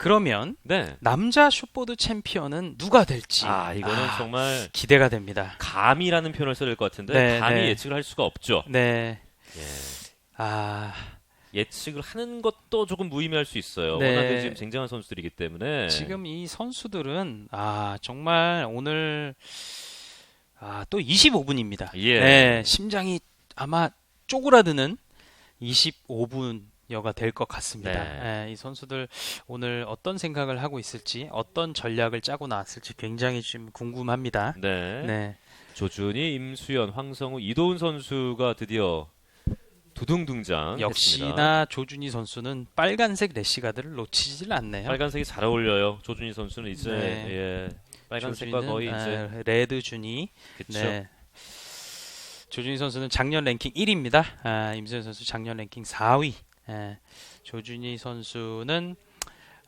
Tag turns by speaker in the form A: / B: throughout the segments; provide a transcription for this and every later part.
A: 그러면
B: 네.
A: 남자 숏보드 챔피언은 누가 될지
B: 아, 이거는
A: 아,
B: 정말
A: 기대가 됩니다.
B: 감이라는 표현을 써야 될 것 같은데
A: 네,
B: 감히
A: 네.
B: 예측을 할 수가 없죠.
A: 네.
B: 예.
A: 아,
B: 예측을 하는 것도 조금 무의미할 수 있어요.
A: 네.
B: 워낙에 지금 쟁쟁한 선수들이기 때문에
A: 지금 이 선수들은 아, 정말 오늘 아, 또 25분입니다.
B: 예.
A: 네, 심장이 아마 쪼그라드는 25분 여가 될 것 같습니다.
B: 네.
A: 예, 이 선수들 오늘 어떤 생각을 하고 있을지, 어떤 전략을 짜고 나왔을지 굉장히 좀 궁금합니다.
B: 네.
A: 네.
B: 조준희, 임수연, 황성우, 이도훈 선수가 드디어 두둥 등장.
A: 역시나 조준희 선수는 빨간색 래시가드를 놓치질 않네요.
B: 빨간색이 잘 어울려요. 조준희 선수는 이제
A: 네.
B: 예. 빨간색과 거의 이제
A: 아, 레드 준이.
B: 그쵸.
A: 네. 조준희 선수는 작년 랭킹 1위입니다. 아, 임수현 선수 작년 랭킹 4위. 예. 조준희 선수는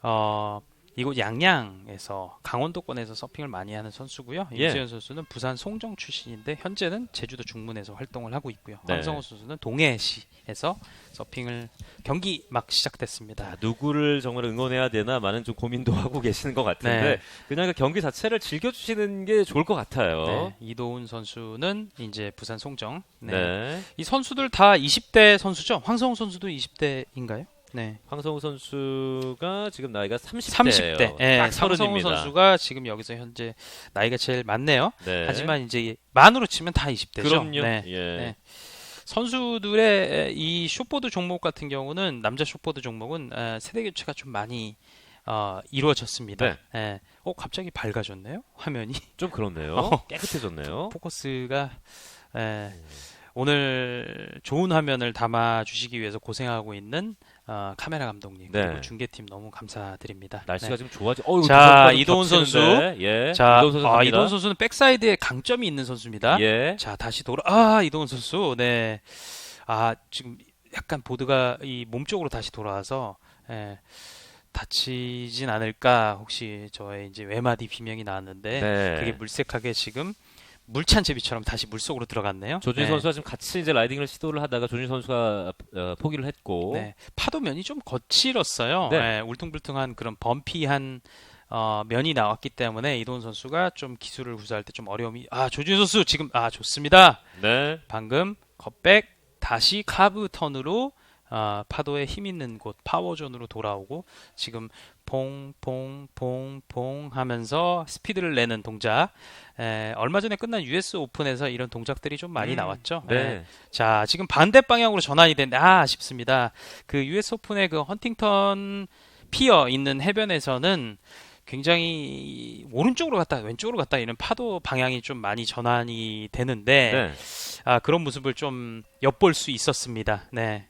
A: 어, 이곳 양양에서 강원도권에서 서핑을 많이 하는 선수고요.
B: 예.
A: 임수현 선수는 부산 송정 출신인데 현재는 제주도 중문에서 활동을 하고 있고요.
B: 네.
A: 황성호 선수는 동해시에서 서핑을 경기 막 시작됐습니다.
B: 자, 누구를 정말 응원해야 되나 많은 좀 고민도 하고 계시는 것 같은데
A: 네.
B: 그냥 그 경기 자체를 즐겨주시는 게 좋을 것 같아요.
A: 네, 이도훈 선수는 이제 부산 송정. 네.
B: 네.
A: 이 선수들 다 20대 선수죠? 황성우 선수도 20대인가요? 네.
B: 황성우 선수가 지금 나이가 30대예요.
A: 30대. 예,
B: 딱
A: 황성우. 선수가 지금 여기서 현재 나이가 제일 많네요.
B: 네.
A: 하지만 이제 만으로 치면 다 20대죠.
B: 그럼요.
A: 네.
B: 예.
A: 네. 선수들의 이 숏보드 종목 같은 경우는 남자 숏보드 종목은 에, 세대 교체가 좀 많이 어, 이루어졌습니다.
B: 네.
A: 예. 어 갑자기 밝아졌네요 화면이
B: 좀 그렇네요.
A: 어.
B: 깨끗해졌네요.
A: 포커스가 에, 오늘 좋은 화면을 담아 주시기 위해서 고생하고 있는 어, 카메라 감독님
B: 네.
A: 그리고 중계팀 너무 감사드립니다.
B: 날씨가
A: 네.
B: 지금 좋아지. 어유
A: 자, 이도훈 선수.
B: 예.
A: 자,
B: 이도훈 선수
A: 아. 이동훈 선수는 백사이드에 강점이 있는 선수입니다.
B: 예.
A: 자, 다시 돌아. 아, 이동훈 선수. 네. 아, 지금 약간 보드가 이 몸쪽으로 다시 돌아와서 예, 다치진 않을까. 혹시 저의 이제 외마디 비명이 나왔는데
B: 네.
A: 그게 물색하게 지금 물찬 제비처럼 다시 물속으로 들어갔네요.
B: 조준희
A: 네.
B: 선수가 지금 같이 이제 라이딩을 시도를 하다가 조준희 선수가 어, 포기를 했고
A: 네. 파도 면이 좀 거칠었어요.
B: 네.
A: 네, 울퉁불퉁한 그런 범피한 어, 면이 나왔기 때문에 이동훈 선수가 좀 기술을 구사할 때 좀 어려움이 아 조준 선수 지금 아 좋습니다.
B: 네.
A: 방금 컵백 다시 카브 턴으로 아, 파도에 힘 있는 곳 파워존으로 돌아오고 지금 퐁퐁퐁퐁 하면서 스피드를 내는 동작 에, 얼마 전에 끝난 US 오픈에서 이런 동작들이 좀 많이
B: 음,
A: 나왔죠.
B: 네.
A: 에, 자 지금 반대 방향으로 전환이 됐는데 아 아쉽습니다. 그 US 오픈의 그 헌팅턴 피어 있는 해변에서는 굉장히 오른쪽으로 갔다 왼쪽으로 갔다 이런 파도 방향이 좀 많이 전환이 되는데
B: 네.
A: 아, 그런 모습을 좀 엿볼 수 있었습니다. 네.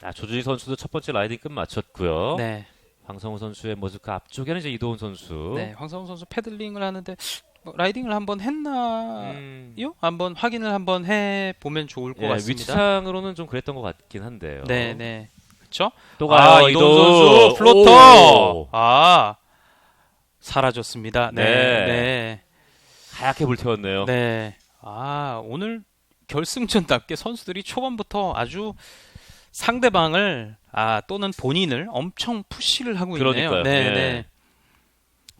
B: 아, 조준희 선수도 첫 번째 라이딩 끝 마쳤고요.
A: 네.
B: 황성우 선수의 모습 그 앞쪽에는 이제 이도훈 선수.
A: 네. 황성우 선수 패들링을 하는데 뭐 라이딩을 한번 했나요?
B: 음,
A: 한번 확인을 한번 해 보면 좋을 것
B: 예,
A: 같습니다.
B: 위치상으로는 좀 그랬던 것 같긴 한데요.
A: 네, 네. 그렇죠?
B: 또
A: 아,
B: 가요,
A: 이동
B: 이도훈.
A: 선수 플로터.
B: 오.
A: 아. 사라졌습니다. 네.
B: 네.
A: 네.
B: 하얗게 불태웠네요.
A: 네. 아, 오늘 결승전답게 선수들이 초반부터 아주 상대방을 아 또는 본인을 엄청 푸시를 하고
B: 그러니까요.
A: 있네요. 네,
B: 예.
A: 네.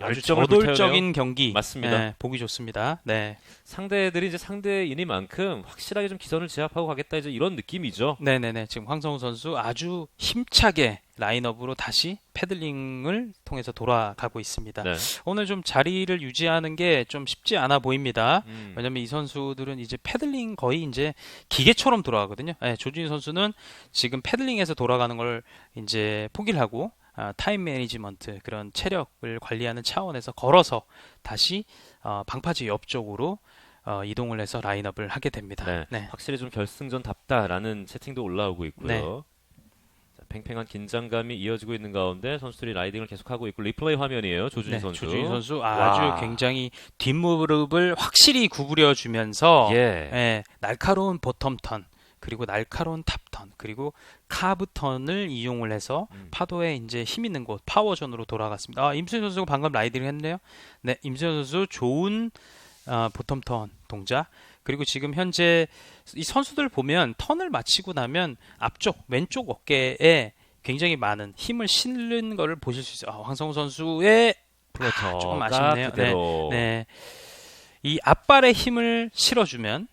A: 아주 저돌적인 경기
B: 맞습니다.
A: 네, 보기 좋습니다. 네,
B: 상대들이 이제 상대이니만큼 확실하게 좀 기선을 제압하고 가겠다 이제 이런 느낌이죠.
A: 네, 네, 네. 지금 황성우 선수 아주 힘차게 라인업으로 다시 패들링을 통해서 돌아가고 있습니다.
B: 네.
A: 오늘 좀 자리를 유지하는 게 좀 쉽지 않아 보입니다.
B: 음.
A: 왜냐면 이 선수들은 이제 패들링 거의 이제 기계처럼 돌아가거든요. 네, 조준희 선수는 지금 패들링에서 돌아가는 걸 이제 포기를 하고 아, 타임 매니지먼트 그런 체력을 관리하는 차원에서 걸어서 다시 어, 방파제 옆쪽으로 어, 이동을 해서 라인업을 하게 됩니다.
B: 네.
A: 네.
B: 확실히 좀 결승전답다라는 채팅도 올라오고 있고요.
A: 네.
B: 자, 팽팽한 긴장감이 이어지고 있는 가운데 선수들이 라이딩을 계속하고 있고 리플레이 화면이에요. 조준희
A: 네,
B: 선수.
A: 조준희 선수
B: 와.
A: 아주 굉장히 뒷무릎을 확실히 구부려 주면서
B: 예.
A: 예, 날카로운 보텀 턴 그리고 날카로운 탑턴 그리고 카브 턴을 이용을 해서
B: 음.
A: 파도에 이제 힘 있는 곳 파워존으로 돌아갔습니다. 아, 임수현 선수가 방금 라이딩을 했네요. 네, 임수현 선수 좋은 아, 보텀 턴 동작 그리고 지금 현재 이 선수들 보면 턴을 마치고 나면 앞쪽 왼쪽 어깨에 굉장히 많은 힘을 실는 거를 보실 수 있어요. 아, 황성우 선수의
B: 플러터가
A: 조금 아쉽네요.
B: 그대로
A: 네. 이 앞발에 힘을 실어주면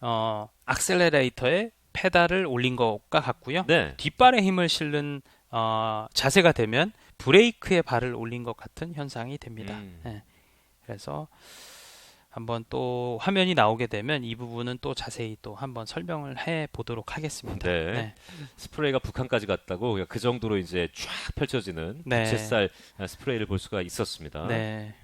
A: 어, 악셀레레이터에 페달을 올린 것과 같고요.
B: 네.
A: 뒷발에 힘을 실는 어, 자세가 되면 브레이크에 발을 올린 것 같은 현상이 됩니다.
B: 음.
A: 네. 그래서 한번 또 화면이 나오게 되면 이 부분은 또 자세히 또 한번 설명을 해 보도록 하겠습니다.
B: 네.
A: 네.
B: 스프레이가 북한까지 갔다고 그 정도로 이제 쫙 펼쳐지는
A: 네.
B: 부채살 스프레이를 볼 수가 있었습니다.
A: 네.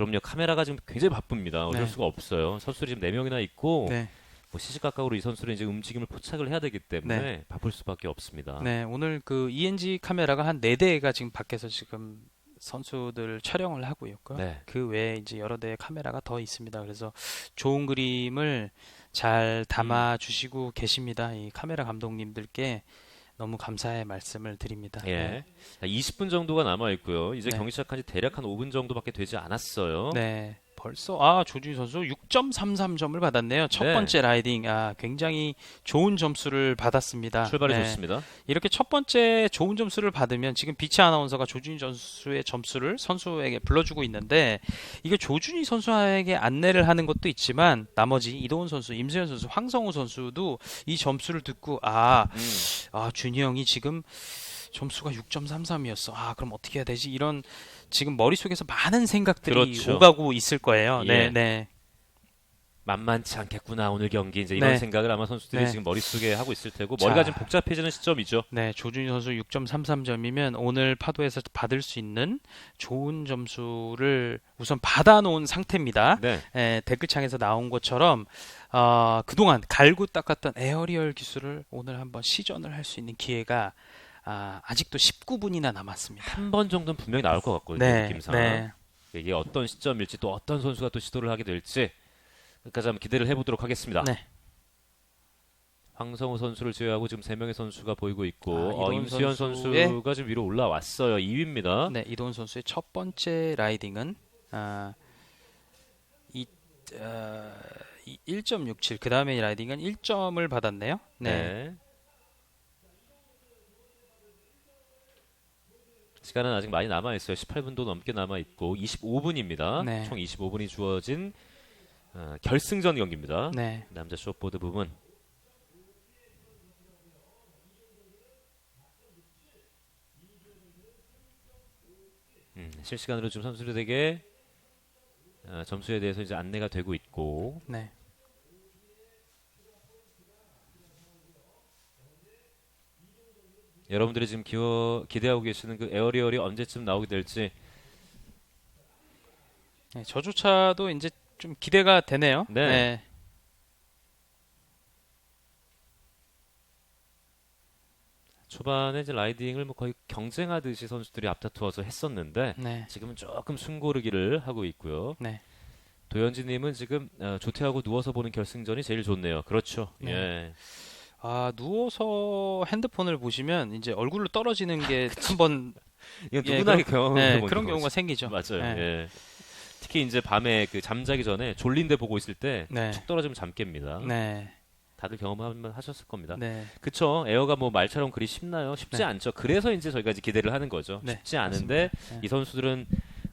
B: 그럼요. 카메라가 지금 굉장히 바쁩니다. 어쩔
A: 네.
B: 수가 없어요. 선수들이 지금 네 명이나 있고
A: 네.
B: 뭐 시시각각으로 이 선수들은 이제 움직임을 포착을 해야 되기 때문에
A: 네.
B: 바쁠 수밖에 없습니다.
A: 네, 오늘 그 ENG 카메라가 한네 대가 지금 밖에서 지금 선수들 촬영을 하고 있고요.
B: 네.
A: 그 외에 이제 여러 대의 카메라가 더 있습니다. 그래서 좋은 그림을 잘 담아 주시고 계십니다. 이 카메라 감독님들께 너무 감사의 말씀을 드립니다.
B: 예. 20분 정도가 남아 있고요. 이제
A: 네.
B: 경기 시작한 지 대략 한 5분 정도밖에 되지 않았어요.
A: 네. 벌써 아 조준희 선수 6.33점을 받았네요. 첫
B: 네.
A: 번째 라이딩 아 굉장히 좋은 점수를 받았습니다.
B: 출발이
A: 네.
B: 좋습니다.
A: 이렇게 첫 번째 좋은 점수를 받으면 지금 비치 아나운서가 조준희 선수의 점수를 선수에게 불러주고 있는데 이게 조준희 선수에게 안내를 하는 것도 있지만 나머지 이도훈 선수, 임수현 선수, 황성우 선수도 이 점수를 듣고 아,
B: 음.
A: 아 준희 형이 지금 점수가 6.33이었어. 아 그럼 어떻게 해야 되지? 이런 지금 머릿속에서 많은 생각들이
B: 그렇죠.
A: 오가고 있을 거예요. 네,
B: 예.
A: 네.
B: 만만치 않겠구나 오늘 경기 이제 이런
A: 네.
B: 생각을 아마 선수들이
A: 네.
B: 지금 머릿속에 하고 있을 테고
A: 자.
B: 머리가 좀 복잡해지는 시점이죠.
A: 네, 조준희 선수 6.33점이면 오늘 파도에서 받을 수 있는 좋은 점수를 우선 받아놓은 상태입니다.
B: 네.
A: 에, 댓글창에서 나온 것처럼 어, 그동안 갈고 닦았던 에어리얼 기술을 오늘 한번 시전을 할 수 있는 기회가 아, 아직도 19분이나 남았습니다.
B: 한 번 정도는 분명히 나올 것 같거든요.
A: 네,
B: 느낌상.
A: 네,
B: 이게 어떤 시점일지 또 어떤 선수가 또 시도를 하게 될지 끝까지 한번 기대를 해보도록 하겠습니다.
A: 네.
B: 황성우 선수를 제외하고 지금 세 명의 선수가 보이고 있고
A: 아,
B: 어, 임수현
A: 선수의-
B: 선수가 지금 위로 올라왔어요. 2위입니다.
A: 네, 이도훈 선수의 첫 번째 라이딩은 아, 이, 어, 이 1.67. 그 다음에 라이딩은 1점을 받았네요. 네.
B: 네. 시간은 아직 많이 남아 있어요. 18분도 넘게 남아 있고 25분입니다.
A: 네.
B: 총 25분이 주어진 어, 결승전 경기입니다.
A: 네.
B: 남자 숏보드 부분. 음, 실시간으로 지금 선수들에게 어, 점수에 대해서 이제 안내가 되고 있고
A: 네.
B: 여러분들이 지금 기어, 기대하고 계시는 그 에어리얼이 언제쯤 나오게 될지
A: 네, 저조차도 이제 좀 기대가 되네요.
B: 네. 초반에 이제 라이딩을 뭐 거의 경쟁하듯이 선수들이 앞다투어서 했었는데
A: 네.
B: 지금은 조금 숨고르기를 하고 있고요.
A: 네.
B: 도현지님은 지금 어, 조퇴하고 누워서 보는 결승전이 제일 좋네요. 그렇죠.
A: 네.
B: 예.
A: 아 누워서 핸드폰을 보시면 이제 얼굴로 떨어지는 게 한번
B: 이건
A: 예,
B: 누구나
A: 그런-
B: 경험해
A: 네,
B: 본
A: 그런. 경우가 생기죠.
B: 맞아요.
A: 네.
B: 예. 특히 이제 밤에 그 잠자기 전에 졸린데 보고 있을 때
A: 네.
B: 툭 떨어지면 잠 깹니다.
A: 네.
B: 다들 경험하면 하셨을 겁니다.
A: 네.
B: 그쵸. 에어가 뭐 말처럼 그리 쉽나요? 쉽지
A: 네.
B: 않죠. 그래서 이제 저희가 이제 기대를 하는 거죠.
A: 네,
B: 쉽지 않은데.
A: 네.
B: 이 선수들은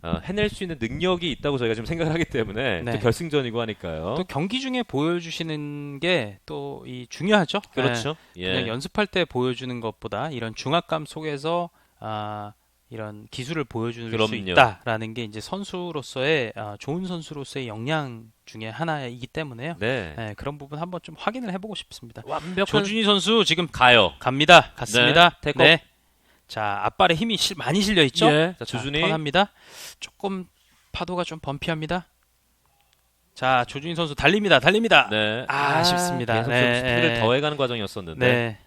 B: 어, 해낼 수 있는 능력이 있다고 저희가 지금 생각을 하기 때문에
A: 네.
B: 또 결승전이고 하니까요.
A: 또 경기 중에 보여주시는 게 또 이 중요하죠.
B: 그렇죠.
A: 네.
B: 예.
A: 그냥 연습할 때 보여주는 것보다 이런 중압감 속에서 아 이런 기술을 보여줄 수
B: 그럼요.
A: 있다라는 게 이제 선수로서의 아, 좋은 선수로서의 역량 중에 하나이기 때문에요.
B: 네.
A: 네, 그런 부분 한번 좀 확인을 해보고 싶습니다.
B: 완벽한
A: 조준희 선수 지금
B: 가요.
A: 갑니다. 갔습니다.
B: 네, 테이크업.
A: 네. 자, 앞발에 힘이 실- 많이 실려 있죠?
B: 예. 자,
A: 자,
B: 조준이
A: 턴합니다. 조금 파도가 좀 범피합니다. 자, 조준희 선수 달립니다. 달립니다.
B: 네.
A: 아, 아쉽습니다.
B: 계속
A: 네,
B: 스피드를
A: 네.
B: 더해가는 과정이었었는데
A: 네.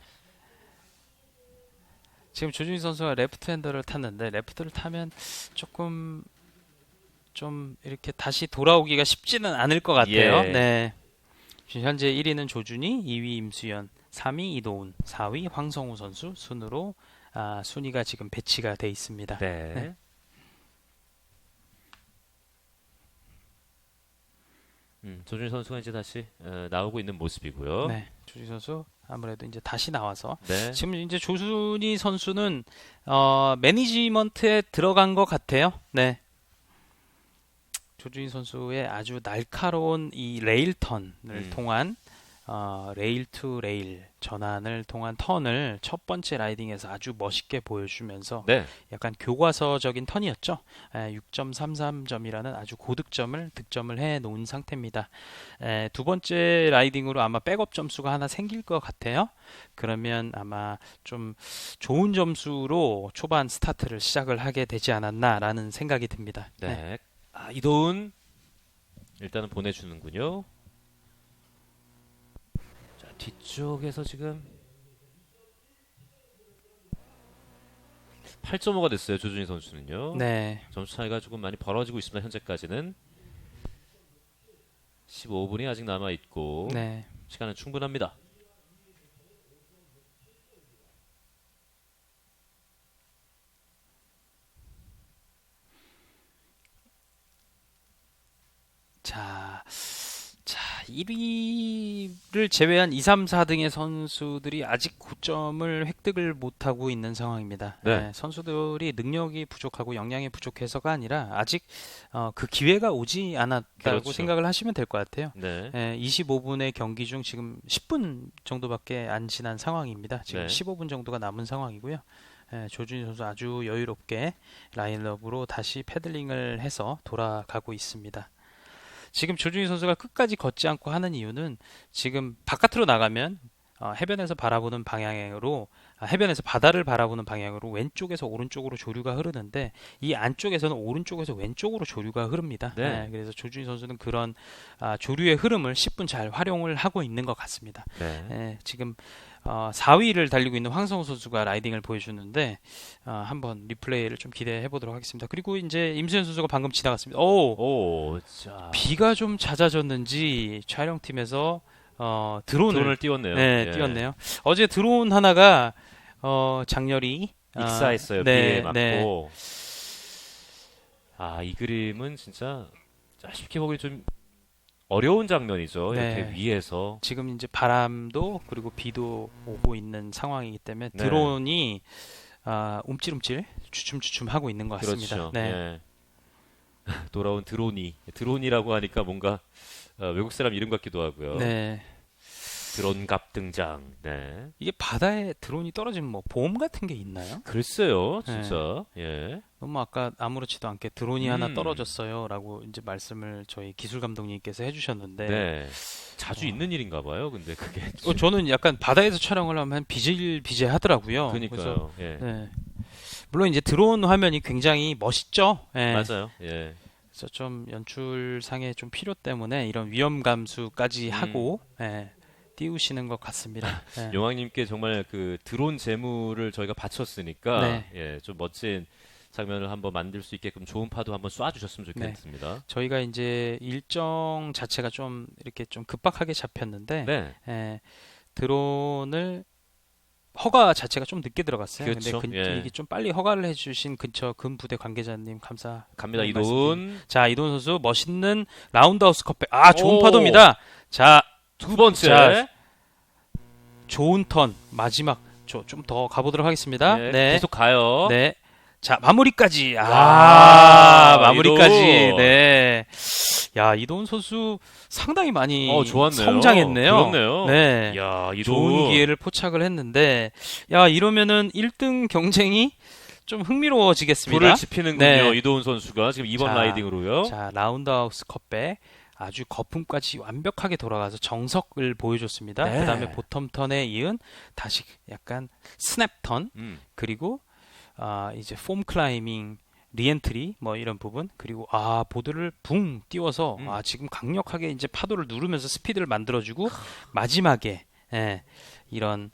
A: 지금 조준희 선수가 레프트 핸더를 탔는데 레프트를 타면 조금 좀 이렇게 다시 돌아오기가 쉽지는 않을 것 같아요.
B: 예.
A: 네. 지금 현재 1위는 조준희, 2위 임수연, 3위 이도훈, 4위 황성우 선수 순으로 아, 순위가 지금 배치가 돼 있습니다.
B: 네.
A: 네.
B: 음, 조준희 선수가 이제 다시 어, 나오고 있는 모습이고요.
A: 네, 조준희 선수 아무래도 이제 다시 나와서
B: 네.
A: 지금 이제 조준희 선수는 어, 매니지먼트에 들어간 것 같아요. 네. 조준희 선수의 아주 날카로운 이 레일 턴을
B: 음.
A: 통한 어, 레일 투 레일 전환을 통한 턴을 첫 번째 라이딩에서 아주 멋있게 보여주면서
B: 네.
A: 약간 교과서적인 턴이었죠. 6.33점이라는 아주 고득점을 득점을 해 놓은 상태입니다. 에, 두 번째 라이딩으로 아마 백업 점수가 하나 생길 것 같아요. 그러면 아마 좀 좋은 점수로 초반 스타트를 시작을 하게 되지 않았나라는 생각이 듭니다.
B: 네.
A: 네.
B: 아, 이도훈 일단은 보내주는군요. 자, 뒤쪽에서 지금 8.5가 됐어요. 조준희 선수는요.
A: 네.
B: 점수 차이가 조금 많이 벌어지고 있습니다. 현재까지는 15분이 아직 남아 있고
A: 네.
B: 시간은 충분합니다.
A: 자, 자 1위 를 제외한 2, 3, 4등의 선수들이 아직 9점을 획득을 못하고 있는 상황입니다.
B: 네.
A: 네, 선수들이 능력이 부족하고 역량이 부족해서가 아니라 아직 어, 그 기회가 오지 않았다고
B: 그렇죠.
A: 생각을 하시면 될 것 같아요.
B: 네.
A: 예, 25분의 경기 중 지금 10분 정도밖에 안 지난 상황입니다. 지금
B: 네.
A: 15분 정도가 남은 상황이고요. 예, 조준희 선수 아주 여유롭게 라인업으로 다시 패들링을 해서 돌아가고 있습니다. 지금 조준희 선수가 끝까지 걷지 않고 하는 이유는 지금 바깥으로 나가면 어, 해변에서 바라보는 방향으로 아, 해변에서 바다를 바라보는 방향으로 왼쪽에서 오른쪽으로 조류가 흐르는데 이 안쪽에서는 오른쪽에서 왼쪽으로 조류가 흐릅니다.
B: 네.
A: 예, 그래서 조준희 선수는 그런 아, 조류의 흐름을 10분 잘 활용을 하고 있는 것 같습니다.
B: 네.
A: 예, 지금 어, 4위를 달리고 있는 황성우 선수가 라이딩을 보여주는데 어, 한번 리플레이를 좀 기대해 보도록 하겠습니다. 그리고 이제 임수현 선수가 방금 지나갔습니다. 오,
B: 오, 자.
A: 비가 좀 잦아졌는지 촬영팀에서 어, 드론을,
B: 드론을 띄웠네요.
A: 네,
B: 예.
A: 띄웠네요. 어제 드론 하나가 어, 장렬히 아,
B: 익사했어요.
A: 네,
B: 비에 맞고.
A: 네.
B: 아, 이 그림은 진짜 자, 쉽게 보기 좀 어려운 장면이죠.
A: 네.
B: 이렇게 위에서.
A: 지금 이제 바람도 그리고 비도 오고 있는 상황이기 때문에
B: 네.
A: 드론이 아, 움찔움찔 주춤주춤 하고 있는 것 같습니다.
B: 그렇죠.
A: 네.
B: 예. 돌아온 드론이 드론이라고 하니까 뭔가 어, 외국 사람 이름 같기도 하고요.
A: 네.
B: 드론갑 등장. 네.
A: 이게 바다에 드론이 떨어지면 뭐 보험 같은 게 있나요?
B: 글쎄요,
A: 네.
B: 진짜. 예.
A: 너무 아까 아무렇지도 않게 드론이 하나
B: 음.
A: 떨어졌어요라고 이제 말씀을 저희 기술 감독님께서 해주셨는데
B: 네. 자주
A: 어.
B: 있는 일인가 봐요. 근데 그게
A: 어, 저는 약간 바다에서 촬영을 하면 비질비질 하더라고요. 그래서
B: 그러니까요. 예.
A: 네. 물론 이제 드론 화면이 굉장히 멋있죠. 예.
B: 맞아요. 예.
A: 그래서 좀 연출상의 좀 필요 때문에 이런 위험 감수까지
B: 음.
A: 하고 예, 띄우시는 것 같습니다. 예.
B: 용왕님께 정말 그 드론 재물을 저희가 바쳤으니까
A: 네.
B: 예, 좀 멋진 장면을 한번 만들 수 있게끔 좋은 파도 한번 쏴주셨으면
A: 네.
B: 좋겠습니다.
A: 저희가 이제 일정 자체가 좀 이렇게 좀 급박하게 잡혔는데
B: 네,
A: 예, 드론을 허가 자체가 좀 늦게 들어갔어요.
B: 그렇죠.
A: 근데 근-
B: 예.
A: 이게 좀 빨리 허가를 해주신 근처 근 부대 관계자님 감사.
B: 갑니다
A: 네,
B: 이도훈
A: 자 이동 선수 멋있는 라운드하우스 컵백. 아 좋은
B: 오.
A: 파도입니다. 자
B: 두 번째.
A: 자, 좋은 턴 마지막 좀 더 가보도록 하겠습니다.
B: 네,
A: 네.
B: 계속 가요.
A: 네. 자, 마무리까지. 아,
B: 와,
A: 마무리까지. 네. 야, 이도훈 선수 상당히 많이
B: 어, 좋았네요.
A: 성장했네요.
B: 그렇네요.
A: 네.
B: 야.
A: 좋은 기회를 포착을 했는데, 야, 이러면은 1등 경쟁이 좀 흥미로워지겠습니다.
B: 불을 지피는군요.
A: 네.
B: 이도훈 선수가 지금 2번
A: 자,
B: 라이딩으로요.
A: 자, 라운드하우스 컵백. 아주 거품까지 완벽하게 돌아가서 정석을 보여줬습니다.
B: 네.
A: 그 다음에 보텀 턴에 이은 다시 약간 스냅 턴,
B: 음.
A: 그리고 아 이제 폼 클라이밍 리엔트리 뭐 이런 부분 그리고 아 보드를 붕 띄워서
B: 음.
A: 아 지금 강력하게 이제 파도를 누르면서 스피드를 만들어주고 마지막에 예, 이런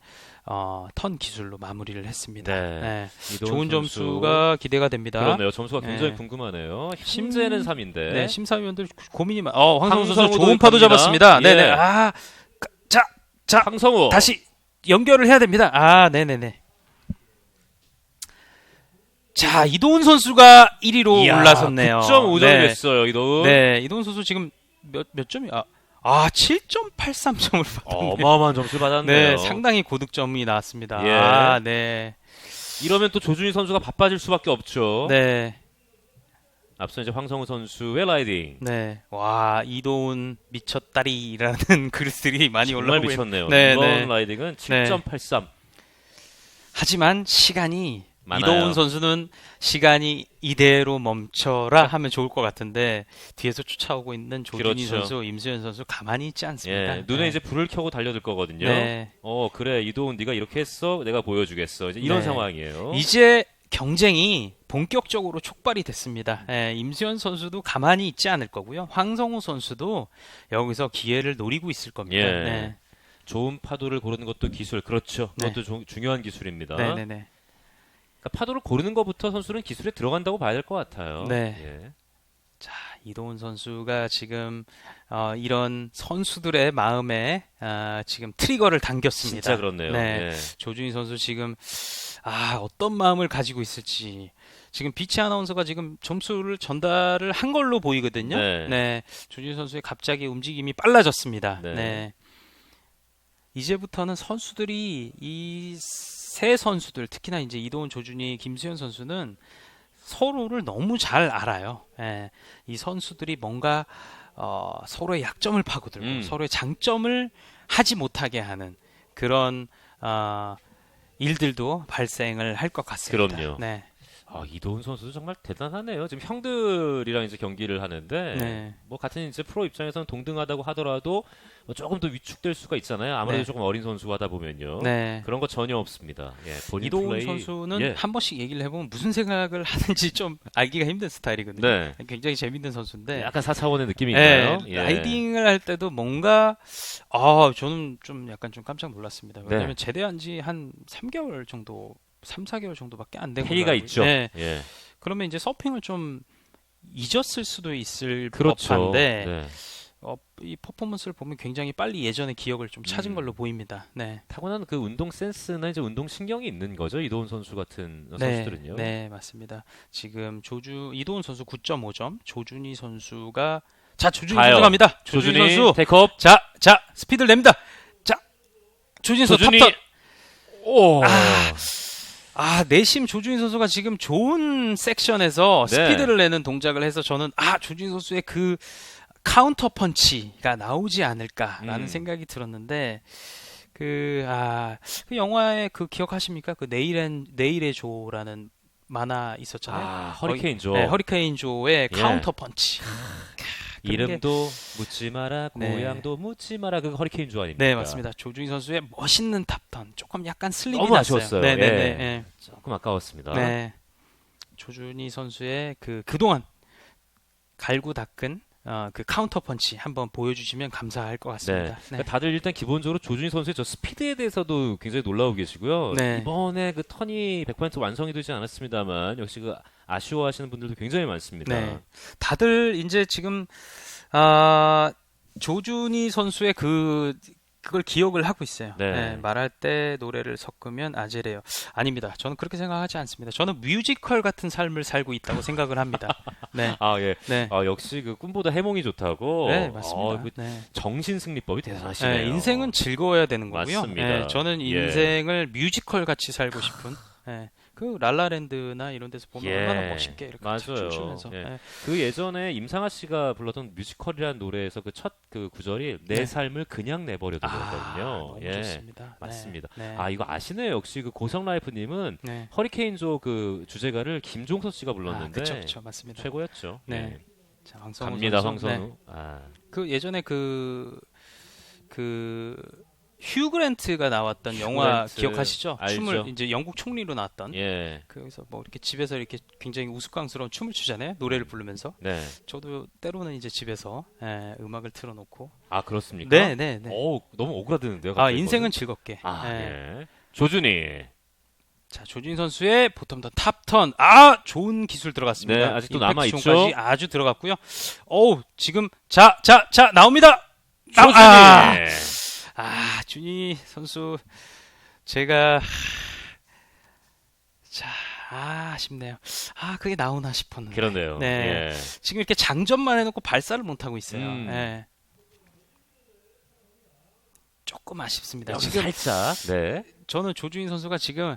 A: 어, 턴 기술로 마무리를 했습니다.
B: 네.
A: 예,
B: 이도훈
A: 좋은
B: 선수.
A: 점수가 기대가 됩니다.
B: 그렇네요. 점수가 굉장히
A: 네.
B: 궁금하네요.
A: 심-
B: 심재는 3인데.
A: 네, 심사위원들 고민이 많. 어, 황성우 선수 좋은 파도
B: 갑니다.
A: 잡았습니다. 네,
B: 예.
A: 네. 아, 가- 자, 자,
B: 황성우.
A: 다시 연결을 해야 됩니다. 아, 네 네 네. 자, 이도훈 선수가 1위로
B: 이야,
A: 올라섰네요.
B: 9.5점이
A: 네.
B: 됐어요. 이도훈.
A: 네, 이도훈 선수 지금 몇 몇 점이 아, 아 7.83점을 받았네요.
B: 어마어마한 점수 받았네요.
A: 네, 상당히 고득점이 나왔습니다.
B: 예.
A: 아, 네.
B: 이러면 또 조준희 선수가 바빠질 수밖에 없죠.
A: 네.
B: 앞서 이제 황성우 선수의 라이딩
A: 네. 와, 이도훈 미쳤다리라는 글들이 많이
B: 정말
A: 올라오고 있
B: 미쳤네요.
A: 네,
B: 이번
A: 네.
B: 라이딩은
A: 네.
B: 7.83.
A: 하지만 시간이
B: 많아요.
A: 이도훈 선수는 시간이 이대로 멈춰라 하면 좋을 것 같은데 뒤에서 쫓아오고 있는 조준희
B: 그렇죠.
A: 선수, 임수현 선수 가만히 있지 않습니다.
B: 예, 눈에
A: 네.
B: 이제 불을 켜고 달려들 거거든요.
A: 네.
B: 어 그래 이도훈 네가 이렇게 했어 내가 보여주겠어 이제 이런
A: 네.
B: 상황이에요.
A: 이제 경쟁이 본격적으로 촉발이 됐습니다. 예, 임수현 선수도 가만히 있지 않을 거고요. 황성우 선수도 여기서 기회를 노리고 있을 겁니다.
B: 예.
A: 네.
B: 좋은 파도를 고르는 것도 기술 그렇죠.
A: 네.
B: 그것도 조- 중요한 기술입니다.
A: 네, 네, 네.
B: 그러니까 파도를 고르는 것부터 선수는 기술에 들어간다고 봐야 될 것 같아요.
A: 네.
B: 예.
A: 자, 이도훈 선수가 지금 어, 이런 선수들의 마음에 아, 지금 트리거를 당겼습니다.
B: 진짜 그렇네요.
A: 네.
B: 예.
A: 조준희 선수 지금 아 어떤 마음을 가지고 있을지 지금 비치 아나운서가 지금 점수를 전달을 한 걸로 보이거든요.
B: 네.
A: 조준희 선수의 갑자기 움직임이 빨라졌습니다.
B: 네.
A: 네. 이제부터는 선수들이 이 세 선수들 특히나 이제 이도훈, 조준희, 김수현 선수는 서로를 너무 잘 알아요. 예. 이 선수들이 뭔가 어, 서로의 약점을 파고들고
B: 음.
A: 서로의 장점을 하지 못하게 하는 그런 어, 일들도 발생을 할 것 같습니다.
B: 그럼요.
A: 네.
B: 아 이도훈 선수도 정말 대단하네요. 지금 형들이랑 이제 경기를 하는데
A: 네.
B: 뭐 같은 이제 프로 입장에서는 동등하다고 하더라도 뭐 조금 더 위축될 수가 있잖아요. 아무래도
A: 네.
B: 조금 어린 선수 하다 보면요.
A: 네.
B: 그런 거 전혀 없습니다. 예, 본인
A: 이도훈
B: 플레이,
A: 선수는
B: 예.
A: 한 번씩 얘기를 해보면 무슨 생각을 하는지 좀 알기가 힘든 스타일이거든요.
B: 네.
A: 굉장히 재밌는 선수인데
B: 약간 4차원의 느낌이
A: 네?
B: 예.
A: 라이딩을 할 때도 뭔가 아 저는 좀 약간 좀 깜짝 놀랐습니다. 왜냐하면
B: 네.
A: 제대한 지 한 3개월 정도, 3, 4개월 정도밖에 안된 걸로
B: 페이가 있죠.
A: 네.
B: 예.
A: 그러면 이제 서핑을 좀 잊었을 수도 있을
B: 그렇죠.
A: 법한데
B: 네.
A: 어, 이 퍼포먼스를 보면 굉장히 빨리 예전의 기억을 좀 찾은
B: 음.
A: 걸로 보입니다. 네.
B: 타고난 그 운동 센스나 이제 운동 신경이 있는 거죠. 이도훈 선수 같은
A: 네,
B: 선수들은요.
A: 네, 맞습니다. 지금 조주 이도훈 선수 9.5점, 조준희 선수가 자 조준희
B: 가요.
A: 선수 갑니다. 조준희,
B: 조준희
A: 선수
B: 테이크업.
A: 자, 자, 스피드를 냅니다. 자, 조준희 선수
B: 조준희.
A: 탑턴.
B: 오.
A: 아, 아, 내심 조준희 선수가 지금 좋은 섹션에서
B: 네.
A: 스피드를 내는 동작을 해서 저는 아, 조준희 선수의 그 카운터 펀치가 나오지 않을까라는
B: 음.
A: 생각이 들었는데 그 아, 그 영화에 그 기억하십니까? 그 내일엔 내일의 조라는 만화 있었잖아요.
B: 아, 허리케인 조.
A: 네, 허리케인 조의
B: 예.
A: 카운터 펀치.
B: 이름도 묻지 마라,
A: 네.
B: 고향도 묻지 마라. 그 허리케인 조 아닙니까?
A: 네, 맞습니다. 조준희 선수의 멋있는 탑턴. 조금 약간 슬립이
B: 너무
A: 났어요.
B: 아쉬웠어요.
A: 네, 네,
B: 예.
A: 네. 네.
B: 조금 아까웠습니다.
A: 네. 조준희 선수의 그 그동안 갈고 닦은 어, 그 카운터 펀치 한번 보여주시면 감사할 것
B: 네.
A: 같습니다. 네.
B: 그러니까 다들 일단 기본적으로 조준희 선수의 저 스피드에 대해서도 굉장히 놀라고 계시고요.
A: 네.
B: 이번에 그 턴이 100% 완성이 되지 않았습니다만 역시 그 아쉬워하시는 분들도 굉장히 많습니다.
A: 네. 다들 이제 지금 아 조준희 선수의 그 그걸 기억을 하고 있어요.
B: 네.
A: 네, 말할 때 노래를 섞으면 아재래요. 아닙니다. 저는 그렇게 생각하지 않습니다. 저는 뮤지컬 같은 삶을 살고 있다고 생각을 합니다. 네.
B: 아 예.
A: 네.
B: 아 역시 그 꿈보다 해몽이 좋다고.
A: 네, 맞습니다.
B: 어, 그
A: 네.
B: 정신 승리법이 대단하시네요.
A: 네, 인생은 즐거워야 되는 거고요.
B: 맞습니다.
A: 네, 저는
B: 예.
A: 인생을 뮤지컬 같이 살고 싶은. 네, 그 랄라랜드나 이런 데서 보면
B: 예,
A: 얼마나 멋있게 이렇게
B: 맞아요.
A: 춤추면서.
B: 예.
A: 네.
B: 그 예전에 임상아 씨가 불렀던 뮤지컬이라는 노래에서 그 첫그 구절이 내
A: 네.
B: 삶을 그냥 내버려도
A: 아,
B: 거든요. 예.
A: 좋습니다.
B: 맞습니다.
A: 네. 네.
B: 아 이거 아시네요. 역시 그 고성 라이프님은
A: 네.
B: 허리케인조 그 주제가를 김종서 씨가
A: 아,
B: 불렀는데
A: 그쵸, 그쵸, 맞습니다.
B: 최고였죠.
A: 네.
B: 예.
A: 자, 황성우
B: 갑니다
A: 선수. 네.
B: 황선우. 아,
A: 그 예전에 그, 그, 휴 그랜트가 나왔던
B: 휴
A: 영화
B: 그랜트,
A: 기억하시죠?
B: 알죠.
A: 춤을 이제 영국 총리로 나왔던.
B: 예.
A: 그래서 뭐 이렇게 집에서 이렇게 굉장히 우스꽝스러운 춤을 추잖아요. 노래를 부르면서.
B: 네.
A: 저도 때로는 이제 집에서 예, 음악을 틀어놓고.
B: 아 그렇습니까?
A: 네, 네, 네.
B: 오 너무 오그라드는데요.
A: 아 인생은? 즐겁게.
B: 아
A: 예.
B: 예. 조준희.
A: 자 조진 선수의 보텀 턴 탑턴. 아 좋은 기술 들어갔습니다.
B: 네, 아직도 남아 있죠?
A: 존까지 아주 들어갔고요. 어우 지금 자 자 자 나옵니다. 아,
B: 조준희.
A: 아, 아 준희 선수 제가 자 아, 아쉽네요. 아, 그게 나오나 싶었는데.
B: 그렇네요.
A: 네.
B: 예.
A: 지금 이렇게 장전만 해놓고 발사를 못 하고 있어요.
B: 음.
A: 예. 조금 아쉽습니다. 지금
B: 살짝. 네.
A: 저는 조주인 선수가 지금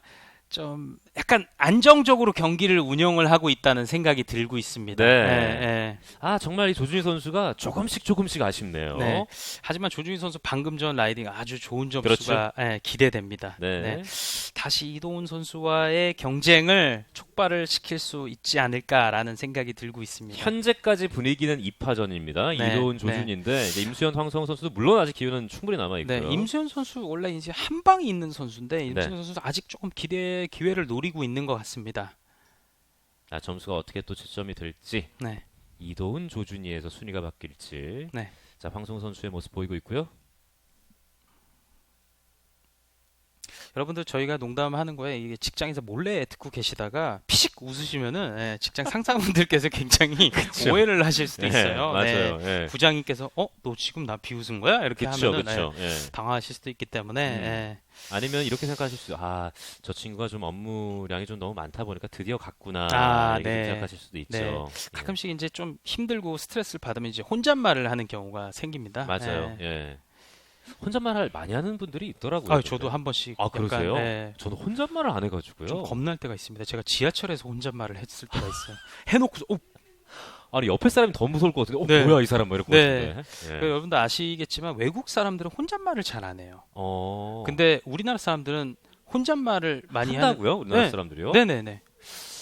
A: 좀 약간 안정적으로 경기를 운영을 하고 있다는 생각이 들고 있습니다.
B: 네.
A: 예, 예.
B: 아 정말 이 조준희 선수가 조금씩 조금씩 아쉽네요.
A: 네. 하지만 조주인 선수 방금 전 라이딩 아주 좋은 점수가
B: 그렇죠.
A: 예, 기대됩니다.
B: 네.
A: 네. 다시 이도훈 선수와의 경쟁을 촉발을 시킬 수 있지 않을까라는 생각이 들고 있습니다.
B: 현재까지 분위기는 2파전입니다.
A: 네,
B: 이도훈 조준인데 이제 임수현 황성호 선수도 물론 아직 기회는 충분히 남아
A: 네,
B: 있고요.
A: 임수현 선수 원래 이제 한 방이 있는 선수인데 임수현
B: 네.
A: 선수 아직 조금 기대 기회를 노리고 있는 것 같습니다.
B: 아, 점수가 어떻게 또 채점이 될지
A: 네.
B: 이도훈 조준희에서 순위가 바뀔지.
A: 네.
B: 자 황성호 선수의 모습 보이고 있고요.
A: 여러분들 저희가 농담하는 거에 이게 직장에서 몰래 듣고 계시다가 피식 웃으시면은 예, 직장 상사분들께서 굉장히
B: 그쵸.
A: 오해를 하실 수도 있어요.
B: 네,
A: 네.
B: 맞아요. 예.
A: 부장님께서 어 너 지금 나 비웃은 거야 이렇게
B: 그렇죠,
A: 하면은
B: 그렇죠.
A: 예,
B: 예.
A: 당황하실 수도 있기 때문에
B: 음.
A: 예.
B: 아니면 이렇게 생각하실 수, 아, 저 친구가 좀 업무량이 좀 너무 많다 보니까 드디어 갔구나.
A: 아,
B: 이렇게
A: 네.
B: 생각하실 수도 있죠.
A: 네.
B: 예.
A: 가끔씩 이제 좀 힘들고 스트레스를 받으면 이제 혼잣말을 하는 경우가 생깁니다.
B: 맞아요.
A: 예.
B: 예. 혼잣말을 많이 하는 분들이 있더라고요.
A: 아. 저도 한 번씩
B: 아,
A: 약간,
B: 그러세요?
A: 예,
B: 저는 혼잣말을 안 해가지고요.
A: 좀 겁날 때가 있습니다. 제가 지하철에서 혼잣말을 했을 때가 있어요. 해놓고서 어,
B: 아니 옆에 사람이 더 무서울 것 같은데, 어
A: 네.
B: 뭐야 이 사람 뭐 이럴 것
A: 네.
B: 같은데. 예.
A: 그 여러분도 아시겠지만 외국 사람들은 혼잣말을 잘 안 해요.
B: 어.
A: 근데 우리나라 사람들은 혼잣말을 많이 하는
B: 한다고요? 우리나라
A: 네.
B: 사람들이요?
A: 네네네.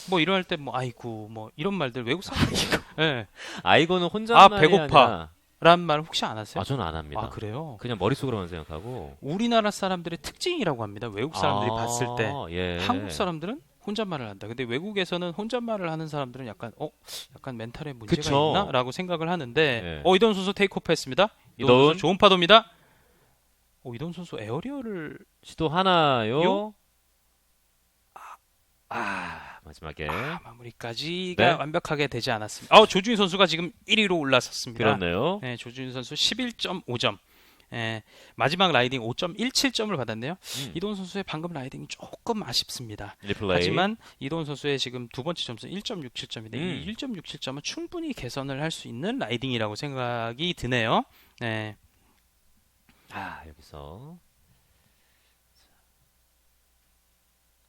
A: 뭐 이럴 때 뭐 아이고 뭐 이런 말들 외국 사람들 예.
B: 아이고는 혼잣말이
A: 아, 배고파. 라는 말 혹시 안 하세요?
B: 아 저는 안 합니다.
A: 아, 그래요?
B: 그냥 머릿속으로만 생각하고.
A: 우리나라 사람들의 특징이라고 합니다. 외국 사람들이
B: 아,
A: 봤을 때
B: 예.
A: 한국 사람들은 혼잣말을 한다. 근데 외국에서는 혼잣말을 하는 사람들은 약간 어 약간 멘탈에 문제가
B: 그쵸.
A: 있나라고 생각을 하는데
B: 네.
A: 어 이동 선수 테이크오프 했습니다. 이동
B: 이도훈.
A: 선수 좋은 파도입니다. 어 이동 선수 에어리어를
B: 시도 하나요.
A: 요?
B: 아 마지막에
A: 아, 마무리까지가
B: 네.
A: 완벽하게 되지 않았습니다. 아 조준희 선수가 지금 1위로 올라섰습니다.
B: 그렇네요.
A: 네, 조준희 선수 11.5점. 예, 마지막 라이딩 5.17점을 받았네요.
B: 음.
A: 이동 선수의 방금 라이딩이 조금 아쉽습니다.
B: 리플레이.
A: 하지만 이동 선수의 지금 두 번째 점수 1.67점인데
B: 음.
A: 이 1.67점은 충분히 개선을 할 수 있는 라이딩이라고 생각이 드네요. 네.
B: 아 여기서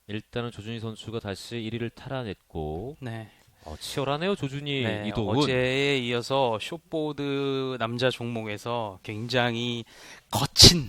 B: 일단은 조준희 선수가 다시 1위를 탈환했고
A: 네.
B: 어, 치열하네요 조준희
A: 네,
B: 이도훈
A: 어제에 이어서 숏보드 남자 종목에서 굉장히 거친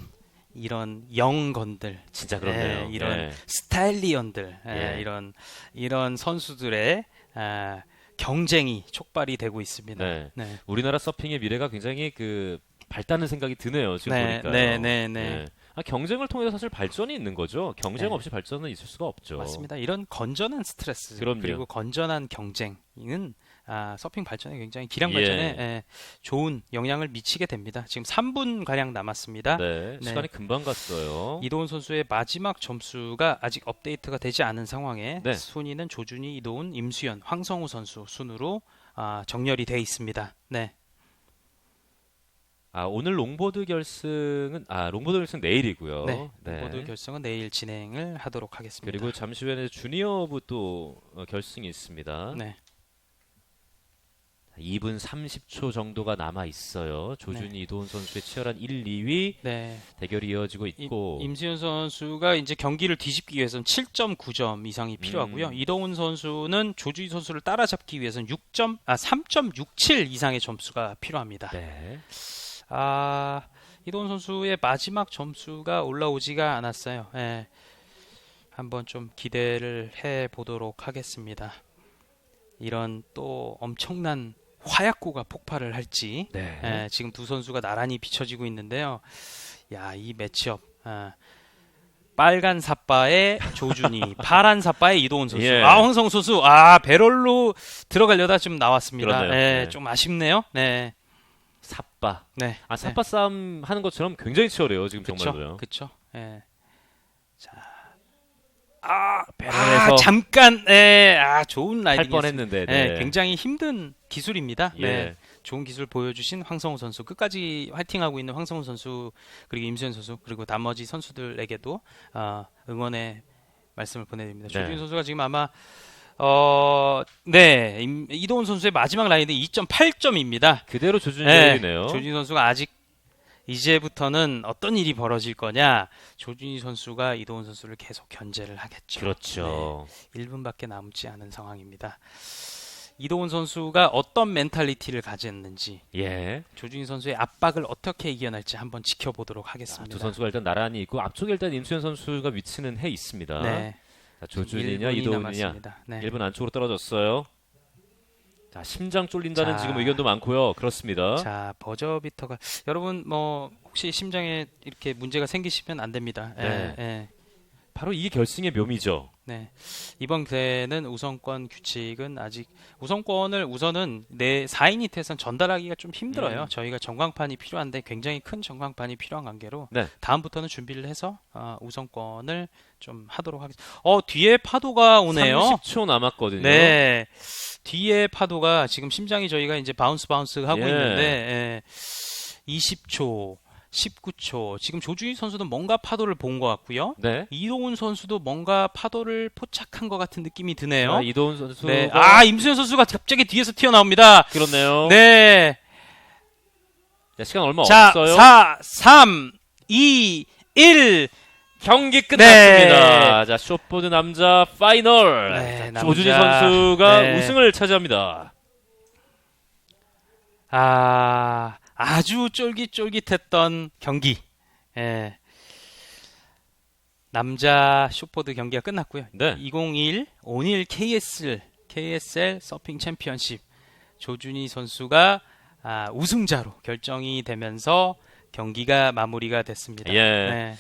A: 이런 영건들,
B: 진짜 그렇네요.
A: 네, 이런
B: 예.
A: 스타일리언들, 예,
B: 예.
A: 이런 이런 선수들의 아, 경쟁이 촉발이 되고 있습니다.
B: 네.
A: 네.
B: 우리나라 서핑의 미래가 굉장히 그 밝다는 생각이 드네요. 지금
A: 네,
B: 보니까.
A: 네, 네, 네.
B: 아, 경쟁을 통해서 사실 발전이 있는 거죠. 경쟁
A: 네.
B: 없이 발전은 있을 수가 없죠.
A: 맞습니다. 이런 건전한 스트레스
B: 그럼요.
A: 그리고 건전한 경쟁은 아, 서핑 발전에 굉장히 기량
B: 예.
A: 발전에 예, 좋은 영향을 미치게 됩니다. 지금 3분 가량 남았습니다.
B: 네,
A: 네.
B: 시간이 금방 갔어요.
A: 이도훈 선수의 마지막 점수가 아직 업데이트가 되지 않은 상황에
B: 네.
A: 순위는 조준희, 이도훈, 임수연, 황성우 선수 순으로 아, 정렬이 돼 있습니다. 네,
B: 아, 오늘 롱보드 결승은 아, 롱보드 결승 내일이고요.
A: 네. 모두 결승은 내일 진행을 하도록 하겠습니다.
B: 그리고 잠시 후에는 주니어부 또 어, 결승이 있습니다.
A: 네,
B: 2분 30초 정도가 남아 있어요. 조준희 이도훈 선수의 치열한 1, 2위
A: 네.
B: 대결이 이어지고
A: 이-
B: 있고
A: 임수현 선수가 이제 경기를 뒤집기 위해서는 7.9점 이상이 필요하고요.
B: 음.
A: 이동훈 선수는 조주희 선수를 따라잡기 위해서는 6점 아 3.67 이상의 점수가 필요합니다.
B: 네.
A: 아 이동훈 선수의 마지막 점수가 올라오지가 않았어요. 예. 한번 좀 기대를 해 보도록 하겠습니다. 이런 또 엄청난 화약고가 폭발을 할지
B: 네.
A: 예, 지금 두 선수가 나란히 비춰지고 있는데요. 야, 이 매치업. 아, 빨간 삿바의 조준희, 파란 삿바의 이도훈 선수.
B: 예.
A: 아, 황성 선수. 아, 배럴로 들어가려다 좀 나왔습니다. 예,
B: 네.
A: 좀 아쉽네요. 네.
B: 삿바.
A: 네.
B: 아, 삿바 싸움 하는 것처럼 굉장히 치열해요. 지금
A: 그쵸.
B: 정말로요.
A: 그쵸. 예. 자. 아,
B: 배럴에서
A: 아, 잠깐, 예, 아, 좋은
B: 할
A: 라이딩.
B: 뻔했는데.
A: 네,
B: 네.
A: 굉장히 힘든 기술입니다.
B: 예.
A: 네. 좋은 기술 보여주신 황성우 선수 끝까지 화이팅하고 있는 황성우 선수 그리고 임수현 선수 그리고 나머지 선수들에게도 아, 응원의 말씀을 보내드립니다.
B: 네.
A: 조준희 선수가 지금 아마 어, 네 임- 이도훈 선수의 마지막 라인은 2.8점입니다.
B: 그대로 조준이
A: 네. 조준희 선수가 아직 이제부터는 어떤 일이 벌어질 거냐? 조준희 선수가 이도훈 선수를 계속 견제를 하겠죠.
B: 그렇죠.
A: 네, 1분밖에 남지 않은 상황입니다. 이도훈 선수가 어떤 멘탈리티를 가졌는지
B: 예.
A: 조준희 선수의 압박을 어떻게 이겨낼지 한번 지켜보도록
B: 자,
A: 하겠습니다.
B: 두 선수가 일단 나란히 있고 앞쪽에 일단 임수현 선수가 위치는 해 있습니다.
A: 네,
B: 자, 조준이냐
A: 1분이
B: 이도훈이냐.
A: 네.
B: 1분 안쪽으로 떨어졌어요. 자 심장 쫄린다는
A: 자.
B: 지금 의견도 많고요. 그렇습니다.
A: 자 버저비터가 여러분 뭐 혹시 심장에 이렇게 문제가 생기시면 안 됩니다. 예,
B: 네.
A: 예.
B: 바로 이게 결승의 묘미죠.
A: 네. 이번 대회는 우선권 규칙은 아직 우선권을 우선은 내 4인 히트에선 전달하기가 좀 힘들어요.
B: 음.
A: 저희가 전광판이 필요한데 굉장히 큰 전광판이 필요한 관계로
B: 네.
A: 다음부터는 준비를 해서 어, 우선권을 좀 하도록 하겠습니다. 어 뒤에 파도가 오네요.
B: 30초 남았거든요.
A: 네. 뒤에 파도가 지금 심장이 저희가 이제 바운스 바운스 하고
B: 예.
A: 있는데 예. 20초, 19초. 지금 조주희 선수도 뭔가 파도를 본 것 같고요.
B: 네.
A: 이동훈 선수도 뭔가 파도를 포착한 것 같은 느낌이 드네요.
B: 자, 이도훈 선수가
A: 네. 아, 임수현 선수가 갑자기 뒤에서 튀어나옵니다.
B: 그렇네요.
A: 네.
B: 자, 시간 얼마
A: 자,
B: 없어요.
A: 4, 3, 2, 1.
B: 경기
A: 네.
B: 끝났습니다. 자, 쇼보드 남자 파이널.
A: 네,
B: 자, 조준희. 선수가
A: 네.
B: 우승을 차지합니다.
A: 아, 아주 쫄깃쫄깃했던 경기. 예. 남자 숏보드 경기가 끝났고요.
B: 네.
A: 2021 온일 KSL KSL 서핑 챔피언십 조준희 선수가 아, 우승자로 결정이 되면서 경기가 마무리가 됐습니다.
B: 예.
A: 네.